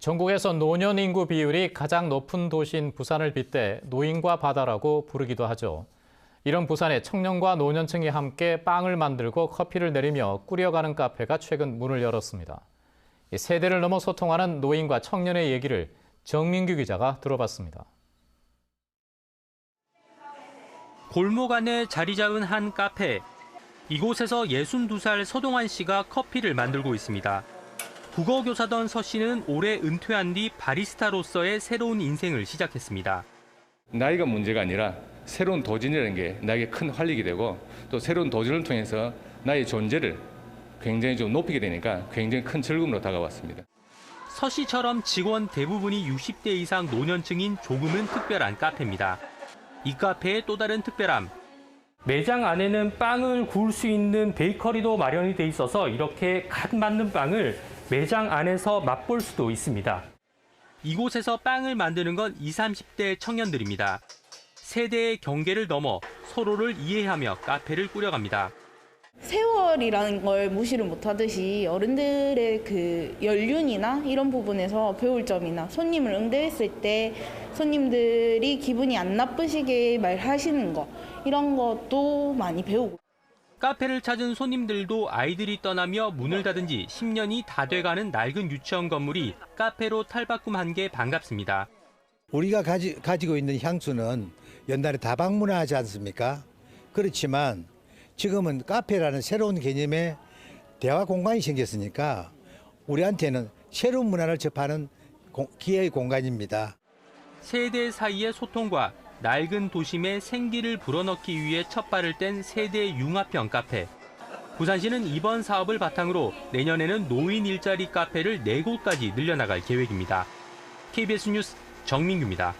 전국에서 노년 인구 비율이 가장 높은 도시인 부산을 빗대 노인과 바다라고 부르기도 하죠. 이런 부산에 청년과 노년층이 함께 빵을 만들고 커피를 내리며 꾸려가는 카페가 최근 문을 열었습니다. 이 세대를 넘어 소통하는 노인과 청년의 얘기를 정민규 기자가 들어봤습니다. 골목 안에 자리 잡은 한 카페. 이곳에서 62살 서동환 씨가 커피를 만들고 있습니다. 국어 교사던 서 씨는 올해 은퇴한 뒤 바리스타로서의 새로운 인생을 시작했습니다. 나이가 문제가 아니라 새로운 도전이라는 게 나에게 큰 활력이 되고 또 새로운 도전을 통해서 나의 존재를 굉장히 좀 높이게 되니까 굉장히 큰 즐거움으로 다가왔습니다. 서 씨처럼 직원 대부분이 60대 이상 노년층인 조금은 특별한 카페입니다. 이 카페의 또 다른 특별함. 매장 안에는 빵을 구울 수 있는 베이커리도 마련이 돼 있어서 이렇게 갓 만든 빵을 매장 안에서 맛볼 수도 있습니다. 이곳에서 빵을 만드는 건 20, 30대 청년들입니다. 세대의 경계를 넘어 서로를 이해하며 카페를 꾸려갑니다. 세월이라는 걸 무시를 못하듯이 어른들의 그 연륜이나 이런 부분에서 배울 점이나 손님을 응대했을 때 손님들이 기분이 안 나쁘시게 말하시는 거 이런 것도 많이 배우고 카페를 찾은 손님들도 아이들이 떠나며 문을 닫은 지 10년이 다 돼가는 낡은 유치원 건물이 카페로 탈바꿈한 게 반갑습니다. 우리가 가지, 가지고 있는 향수는 옛날에 다 방문화하지 않습니까? 그렇지만 지금은 카페라는 새로운 개념의 대화 공간이 생겼으니까 우리한테는 새로운 문화를 접하는 공- 기회의 공간입니다. 세대 사이의 소통과 낡은 도심에 생기를 불어넣기 위해 첫 발을 뗀 세대 융합형 카페. 부산시는 이번 사업을 바탕으로 내년에는 노인 일자리 카페를 4곳까지 늘려나갈 계획입니다. KBS 뉴스 정민규입니다.